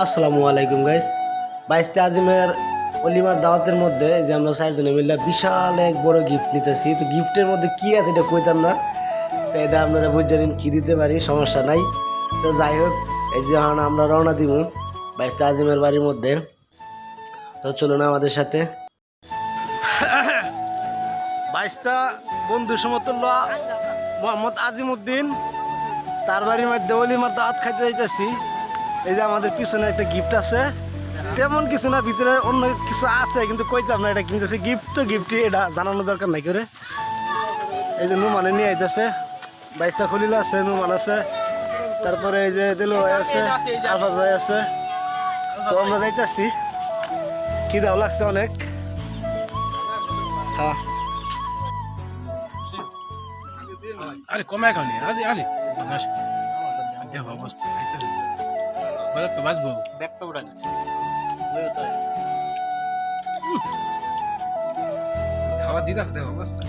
আসসালামু আলাইকুম গাইস বাইশতে আজিমের অলিমার দাওয়াতের মধ্যে যে আমরা চারজনে মিলে বিশাল এক বড় গিফট নিতেছি। তো গিফটের মধ্যে কি আছে এটা কইতাম না, তো এটা আপনারা বুঝে নিন, কি দিতে পারি, সমস্যা নাই। তো যাই হোক, এই যে আমরা রওনা দিব বাইশতে আজিমের বাড়ির মধ্যে। তো চলুন আমাদের সাথে। বাইশটা বন্ধু সমতুল্য মোহাম্মদ আজিমউদ্দিন তার বাড়ির মধ্যে অলিমার দাওয়াত খাইতে যাইতেছি। এই যে আমাদের পিছনে একটা গিফট আছে তেমন কিছু না ভিতরে অন্য কিছু আছে কিন্তু কইতাম না এটা কিনতেছে গিফট তো গিফটই এটা জানানো দরকার নাই করে এই যে নুমানে নিয়ে আইতেছে বাইশটা খলিল আছে নুমান আছে তারপরে এই যে দিল আছে আলফাজ ভাই আছে তো আমরা যাইতেছি কি দাও লাগছে অনেক হ্যাঁ আরে কমে খালি আরে আরে অবস্থা বাজার তো বাঁচবো ব্যাগটা উড়ান খাওয়া দিতে দেখ অবস্থা